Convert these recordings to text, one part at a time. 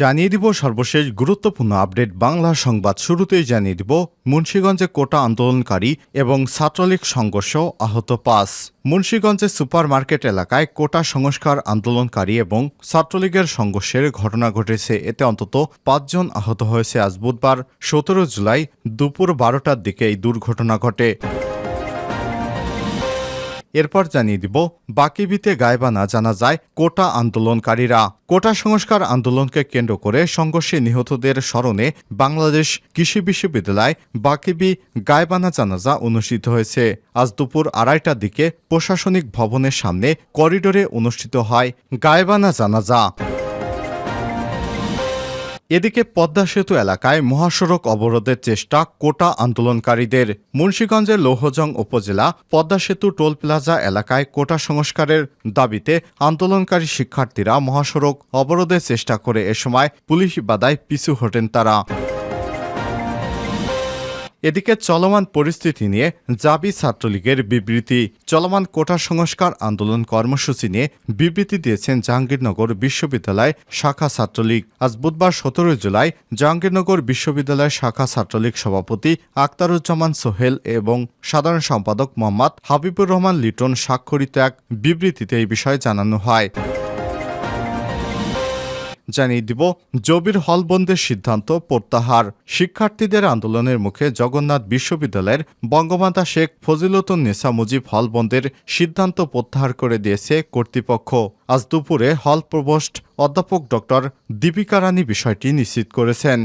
জানিয়ে দিব সর্বশেষ গুরুত্বপূর্ণ আপডেট। বাংলা সংবাদ শুরুতেই জানিয়ে দিব, মুন্সীগঞ্জে কোটা আন্দোলনকারী এবং ছাত্রলীগ সংঘর্ষ আহত পাঁচ। মুন্সীগঞ্জে সুপার মার্কেট এলাকায় কোটা সংস্কার আন্দোলনকারী এবং ছাত্রলীগের সংঘর্ষের ঘটনা ঘটেছে। এতে অন্তত পাঁচজন আহত হয়েছে। আজ বুধবার সতেরো জুলাই দুপুর বারোটার দিকে এই দুর্ঘটনা ঘটে। এরপর জানিয়ে দিব বাকিবিতে গায়বানা জানা যায় কোটা আন্দোলনকারীরা। কোটা সংস্কার আন্দোলনকে কেন্দ্র করে সংঘর্ষে নিহতদের স্মরণে বাংলাদেশ কৃষি বিশ্ববিদ্যালয় বাকিবি গায়বানা জানাজা অনুষ্ঠিত হয়েছে। আজ দুপুর আড়াইটার দিকে প্রশাসনিক ভবনের সামনে করিডোরে অনুষ্ঠিত হয় গায়বানা জানাজা এদিকে পদ্মা সেতু এলাকায় মহাসড়ক অবরোধের চেষ্টা কোটা আন্দোলনকারীদের। মুন্সীগঞ্জের লৌহজং উপজেলা পদ্মা সেতু টোল প্লাজা এলাকায় কোটা সংস্কারের দাবিতে আন্দোলনকারী শিক্ষার্থীরা মহাসড়ক অবরোধের চেষ্টা করে এ সময় পুলিশ বাধায় পিছু হটেন তারা। এদিকে চলমান পরিস্থিতি নিয়ে জাবি ছাত্রলীগের বিবৃতি। চলমান কোটা সংস্কার আন্দোলন কর্মসূচি নিয়ে বিবৃতি দিয়েছেন জাহাঙ্গীরনগর বিশ্ববিদ্যালয় শাখা ছাত্রলীগ। আজ বুধবার সতেরো জুলাই জাহাঙ্গীরনগর বিশ্ববিদ্যালয় শাখা ছাত্রলীগ সভাপতি আক্তারুজ্জামান সোহেল এবং সাধারণ সম্পাদক মোহাম্মদ হাবিবুর রহমান লিটন স্বাক্ষরিত এক বিবৃতিতে এই বিষয়ে জানানো হয়। জানিয়ে দিব জবির হল বন্ধের সিদ্ধান্ত প্রত্যাহার। শিক্ষার্থীদের আন্দোলনের মুখে জগন্নাথ বিশ্ববিদ্যালয়ের বঙ্গমাতা শেখ ফজিলতুন নেসা মুজিব হল বন্ধের সিদ্ধান্ত প্রত্যাহার করে দিয়েছে কর্তৃপক্ষ। আজ দুপুরে হল প্রভোস্ট অধ্যাপক ডক্টর দীপিকা রানী বিষয়টি নিশ্চিত করেছেন।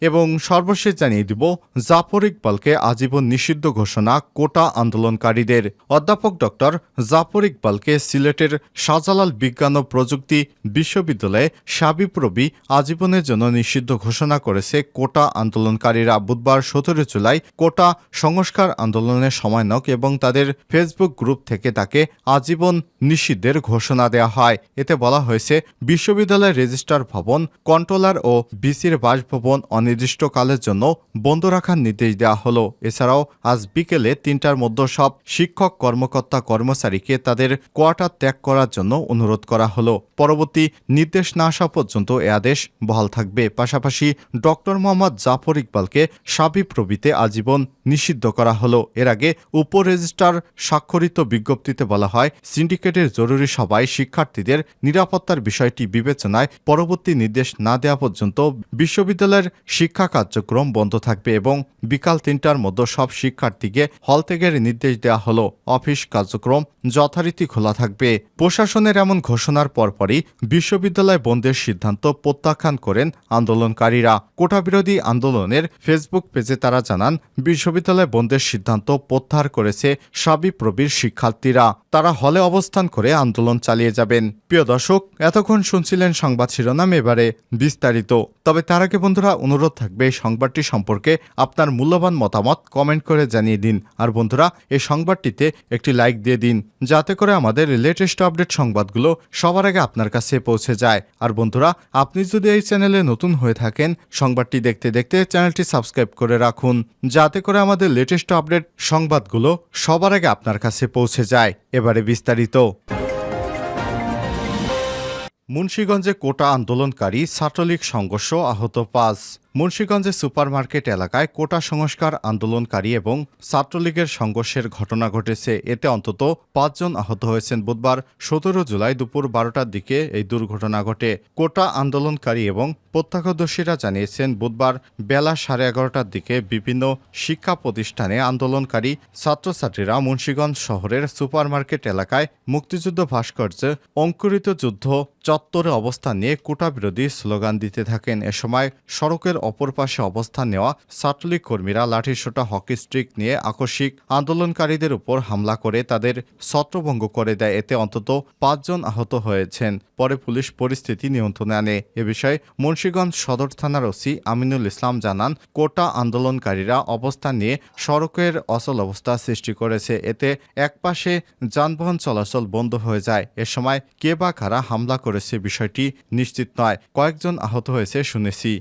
এবং সর্বশেষ জানিয়ে দিব, জাফর ইকবালকে আজীবন নিষিদ্ধ ঘোষণা কোটা আন্দোলনকারীদের। অধ্যাপক ডক্টর জাফর ইকবালকে সিলেটের শাহজালাল বিজ্ঞান ও প্রযুক্তি বিশ্ববিদ্যালয়ে সাবিপ্রবি আজীবনের জন্য নিষিদ্ধ ঘোষণা করেছে কোটা আন্দোলনকারীরা। বুধবার সতেরো জুলাই কোটা সংস্কার আন্দোলনের সমন্বয়ক এবং তাদের ফেসবুক গ্রুপ থেকে তাকে আজীবন নিষিদ্ধের ঘোষণা দেওয়া হয়। এতে বলা হয়েছে বিশ্ববিদ্যালয়ের রেজিস্ট্রার ভবন, কন্ট্রোলার ও বিসির বাসভবন অনির্দিষ্টকালের জন্য বন্ধ রাখার নির্দেশ দেওয়া হলো। এছাড়াও আজ বিকেলে তিনটার মধ্যে সব শিক্ষক, কর্মকর্তা, কর্মচারীকে তাদের কোয়ার্টার ত্যাগ করার জন্য অনুরোধ করা হলো। পরবর্তী নির্দেশ না আসা পর্যন্ত এ আদেশ বহাল থাকবে। পাশাপাশি ডক্টর মোহাম্মদ জাফর ইকবালকে সাবি প্রবিতে আজীবন নিষিদ্ধ করা হলো। এর আগে উপ রেজিস্ট্রার স্বাক্ষরিত বিজ্ঞপ্তিতে বলা হয়, সিন্ডিকেটের জরুরি সভায় শিক্ষার্থীদের নিরাপত্তার বিষয়টি বিবেচনায় পরবর্তী নির্দেশ না দেওয়া পর্যন্ত বিশ্ববিদ্যালয়ের শিক্ষা কার্যক্রম বন্ধ থাকবে এবং বিকাল তিনটার মধ্যে সব শিক্ষার্থীকে হল ত্যাগের নির্দেশ দেওয়া হলো। অফিস কার্যক্রম যথারীতি খোলা থাকবে। প্রশাসনের এমন ঘোষণার পরপরই বিশ্ববিদ্যালয় বন্ধের সিদ্ধান্ত প্রত্যাখ্যান করেন আন্দোলনকারীরা। কোটা বিরোধী আন্দোলনের ফেসবুক পেজে তারা জানান, বিশ্ববিদ্যালয় বন্ধের সিদ্ধান্ত প্রত্যাহার করেছে সাবি প্রবীর শিক্ষার্থীরা। তারা হলে অবস্থান করে আন্দোলন চালিয়ে যাবেন। প্রিয় দর্শক, এতক্ষণ শুনছিলেন সংবাদ শিরোনাম, এবারে বিস্তারিত। তবে তার আগে বন্ধুরা, অনুরোধ থাকবে এই সংবাদটি সম্পর্কে। আপনার মূল্যবান মতামত কমেন্ট করে জানিয়ে দিন। আর বন্ধুরা, এই সংবাদটিতে একটি লাইক দিয়ে দিন, যাতে করে আমাদের লেটেস্ট আপডেট সংবাদগুলো সবার আগে আপনার কাছে পৌঁছে যায়। আর বন্ধুরা, আপনি যদি এই চ্যানেলে নতুন হয়ে থাকেন, সংবাদটি দেখতে দেখতে চ্যানেলটি সাবস্ক্রাইব করে রাখুন, যাতে করে আমাদের লেটেস্ট আপডেট সংবাদগুলো সবার আগে আপনার কাছে পৌঁছে যায়। এবারে বিস্তারিত। মুন্সীগঞ্জে কোটা আন্দোলনকারী ছাত্রলীগ সংঘর্ষ আহত পাঁচ। মুন্সীগঞ্জে সুপারমার্কেট এলাকায় কোটা সংস্কার আন্দোলনকারী এবং ছাত্রলীগের সংঘর্ষের ঘটনা ঘটেছে। এতে অন্তত পাঁচজন আহত হয়েছেন বুধবার, সতেরো জুলাই দুপুর বারোটার দিকে এই দুর্ঘটনা ঘটে। কোটা আন্দোলনকারী এবং প্রত্যক্ষদর্শীরা জানিয়েছেন, বুধবার বেলা সাড়ে এগারোটার দিকে বিভিন্ন শিক্ষা প্রতিষ্ঠানে আন্দোলনকারী ছাত্রছাত্রীরা মুন্সীগঞ্জ শহরের সুপারমার্কেট এলাকায় মুক্তিযুদ্ধ ভাস্কর্যে অঙ্কুরিত যুদ্ধ চত্বরে অবস্থান নিয়ে কোটা বিরোধী স্লোগান দিতে থাকেন। এ সময় সড়কের অপর পাশে অবস্থান নেওয়া ছাত্রলীগ কর্মীরা লাঠিসোটা, হকি স্টিক নিয়ে আকস্মিক আন্দোলনকারীদের উপর হামলা করে তাদের ছত্রভঙ্গ করে দেয়। এতে অন্তত পাঁচজন আহত হয়েছেন। পরে পুলিশ পরিস্থিতি নিয়ন্ত্রণে আনে। এ বিষয়ে মুন্সীগঞ্জ সদর থানার ওসি আমিনুল ইসলাম জানান, কোটা আন্দোলনকারীরা অবস্থান নিয়ে সড়কের অচল অবস্থা সৃষ্টি করেছে। এতে একপাশে যানবাহন চলাচল বন্ধ হয়ে যায়। এ সময় কে বা কারা হামলা করেছে বিষয়টি নিশ্চিত নয়। কয়েকজন আহত হয়েছে, শুনেছি।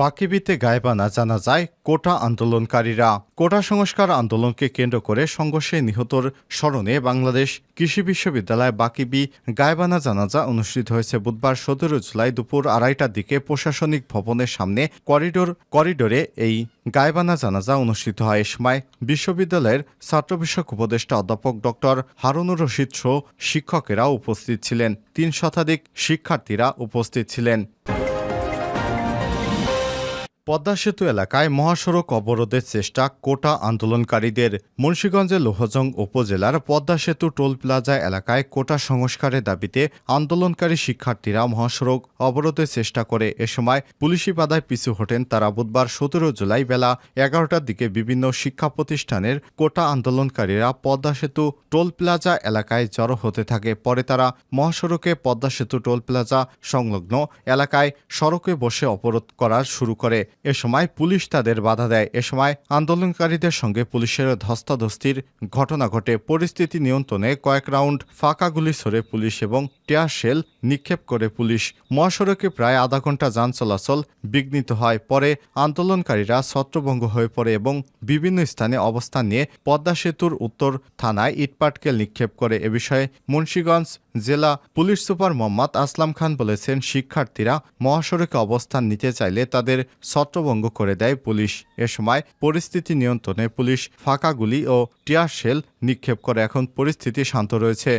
বাকিবিতে গায়েবানা জানা যায় কোটা আন্দোলনকারীরা। কোটা সংস্কার আন্দোলনকে কেন্দ্র করে সংঘর্ষে নিহতর স্মরণে বাংলাদেশ কৃষি বিশ্ববিদ্যালয় বাকিবি গায়েবানা জানাজা অনুষ্ঠিত হয়েছে বুধবার সতেরো জুলাই দুপুর আড়াইটার দিকে প্রশাসনিক ভবনের সামনে করিডোর করিডোরে এই গায়েবানা জানাজা অনুষ্ঠিত হয়। এ সময় বিশ্ববিদ্যালয়ের ছাত্র বিষয়ক উপদেষ্টা অধ্যাপক ডক্টর হারুনুর রশিদ সহ শিক্ষকেরা উপস্থিত ছিলেন। তিন শতাধিক শিক্ষার্থীরা উপস্থিত ছিলেন। পদ্মা সেতু এলাকায় মহাসড়ক অবরোধের চেষ্টা, কোটা আন্দোলনকারীদের মুন্সীগঞ্জের লোহজং উপজেলার পদ্মা সেতু টোল প্লাজা এলাকায় কোটা সংস্কারের দাবিতে আন্দোলনকারী শিক্ষার্থীরা মহাসড়ক অবরোধের চেষ্টা করে। এ সময় পুলিশি বাধায় পিছু হটেন তারা বুধবার সতেরো জুলাই বেলা এগারোটার দিকে বিভিন্ন শিক্ষা প্রতিষ্ঠানের কোটা আন্দোলনকারীরা পদ্মা সেতু টোল প্লাজা এলাকায় জড়ো হতে থাকে। পরে তারা মহাসড়কে পদ্মা সেতু টোল প্লাজা সংলগ্ন এলাকায় সড়কে বসে অবরোধ করা শুরু করে। এ সময় পুলিশ তাদের বাধা দেয়। এ সময় আন্দোলনকারীদের সঙ্গে পুলিশের ধস্তাধস্তির ঘটনা ঘটে। পরিস্থিতি নিয়ন্ত্রণে কয়েক রাউন্ড ফাঁকা গুলি ছড়ে পুলিশ এবং টিয়ার শেল নিক্ষেপ করে পুলিশ। মহাসড়কে প্রায় আধা ঘণ্টা যান চলাচল বিঘ্নিত হয়। পরে আন্দোলনকারীরা ছত্রভঙ্গ হয়ে পড়ে এবং বিভিন্ন স্থানে অবস্থান নিয়ে পদ্মা সেতুর উত্তর থানায় ইটপাটকেল নিক্ষেপ করে। এ বিষয়ে মুন্সীগঞ্জ জেলা পুলিশ সুপার মোহাম্মদ আসলাম খান বলেছেন, শিক্ষার্থীরা মহাসড়কে অবস্থান নিতে চাইলে তাদের ছত্রভঙ্গ করে দেয় পুলিশ। এ সময় পরিস্থিতি নিয়ন্ত্রণে পুলিশ ফাঁকা গুলি ও টিয়ার শেল নিক্ষেপ করে। এখন পরিস্থিতি শান্ত রয়েছে।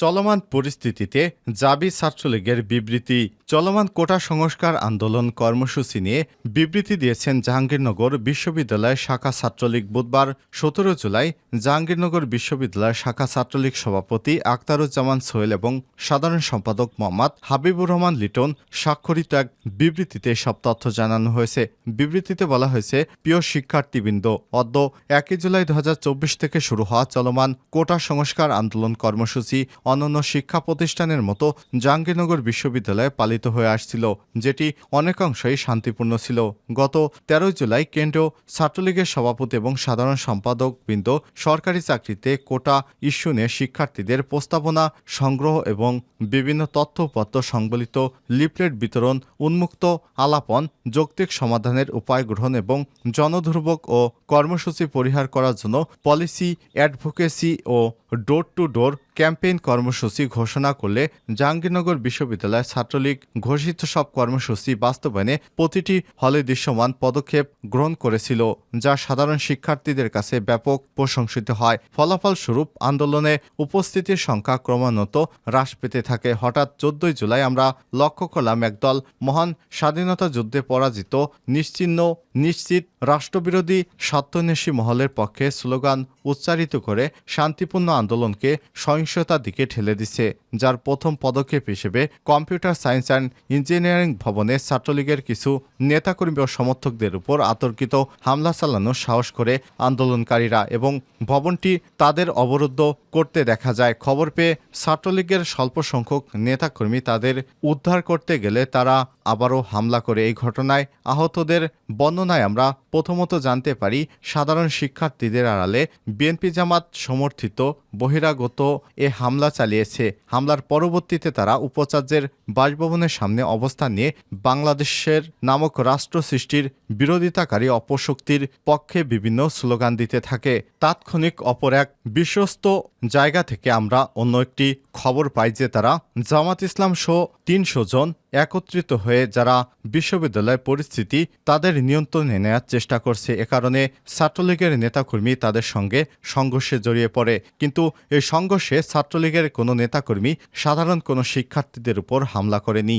চলমান পরিস্থিতিতে জাবি ছাত্রলীগের বিবৃতি। চলমান কোটা সংস্কার আন্দোলন কর্মসূচি নিয়ে বিবৃতি দিয়েছেন জাহাঙ্গীরনগর বিশ্ববিদ্যালয় শাখা ছাত্রলীগ বুধবার, সতেরো জুলাই জাহাঙ্গীরনগর বিশ্ববিদ্যালয় শাখা ছাত্রলীগ সভাপতি আক্তারুজ্জামান সোহেল এবং সাধারণ সম্পাদক মোহাম্মদ হাবিবুর রহমান লিটন স্বাক্ষরিত এক বিবৃতিতে সব তথ্য জানানো হয়েছে। বিবৃতিতে বলা হয়েছে, প্রিয় শিক্ষার্থীবৃন্দ, অদ্য একই জুলাই দু হাজার চব্বিশ থেকে শুরু হওয়া চলমান কোটা সংস্কার আন্দোলন কর্মসূচি অন্যান্য শিক্ষা প্রতিষ্ঠানের মতো জাহাঙ্গীরনগর বিশ্ববিদ্যালয়ে পালিত হয়ে আসছিল, যেটি অনেকাংশেই শান্তিপূর্ণ ছিল। গত তেরোই জুলাই কেন্দ্রীয় ছাত্রলীগের সভাপতি এবং সাধারণ সম্পাদক বৃন্দ সরকারি চাকরিতে কোটা ইস্যু নিয়ে শিক্ষার্থীদের প্রস্তাবনা, সংগ্রহ এবং বিভিন্ন তথ্যপত্র সংবলিত লিফলেট বিতরণ, উন্মুক্ত আলাপন, যৌক্তিক সমাধানের উপায় গ্রহণ এবং জনদুর্ভোগ ও কর্মসূচি পরিহার করার জন্য পলিসি, অ্যাডভোকেসি ও ডোর টু ডোর ক্যাম্পেইন কর্মসূচি ঘোষণা করলে জাহাঙ্গীরনগর বিশ্ববিদ্যালয় ছাত্রলীগ ঘোষিত সব কর্মসূচি বাস্তবায়নে প্রতিটি হলে দৃশ্যমান পদক্ষেপ গ্রহণ করেছিল, যা সাধারণ শিক্ষার্থীদের কাছে ব্যাপক প্রশংসিত হয়। ফলাফল স্বরূপ আন্দোলনে উপস্থিতির সংখ্যা ক্রমান্বত হ্রাস পেতে থাকে। হঠাৎ চোদ্দই জুলাই আমরা লক্ষ্য করলাম, একদল মহান স্বাধীনতা যুদ্ধে পরাজিত নিশ্চিহ্ন নিশ্চিত রাষ্ট্রবিরোধী স্বার্থন্বেষী মহলের পক্ষে স্লোগান উচ্চারিত করে শান্তিপূর্ণ আন্দোলনকে সহিংসতার দিকে ঠেলে দিচ্ছে, যার প্রথম পদক্ষেপ হিসেবে কম্পিউটার সায়েন্স অ্যান্ড ইঞ্জিনিয়ারিং ভবনে ছাত্রলীগের কিছু নেতাকর্মী ও সমর্থকদের উপর আতর্কিত হামলা চালানোর সাহস করে আন্দোলনকারীরা এবং ভবনটি তাদের অবরুদ্ধ করতে দেখা যায়। খবর পেয়ে ছাত্রলীগের স্বল্প সংখ্যক নেতাকর্মী তাদের উদ্ধার করতে গেলে তারা আবারও হামলা করে। এই ঘটনায় আহতদের বর্ণনায় আমরা প্রথমত জানতে পারি, সাধারণ শিক্ষার্থীদের আড়ালে বিএনপি জামাত সমর্থিত বহিরাগত এ হামলা চালিয়েছে। হামলার পরবর্তীতে তারা উপাচার্যের বাসভবনের সামনে অবস্থান নিয়ে বাংলাদেশের নামক রাষ্ট্র সৃষ্টির বিরোধিতাকারী অপশক্তির পক্ষে বিভিন্ন স্লোগান দিতে থাকে। তাৎক্ষণিক অপর এক বিশ্বস্ত জায়গা থেকে আমরা অন্য একটি খবর পাই যে তারা জামাত ইসলাম সহ তিনশো জন একত্রিত হয়ে যারা বিশ্ববিদ্যালয়ের পরিস্থিতি তাদের নিয়ন্ত্রণে নেওয়ার চেষ্টা করছে। এ কারণে ছাত্রলীগের নেতাকর্মী তাদের সঙ্গে সংঘর্ষে জড়িয়ে পড়ে। কিন্তু এই সংঘর্ষে ছাত্রলীগের কোনো নেতাকর্মী সাধারণ কোনো শিক্ষার্থীদের উপর হামলা করেনি।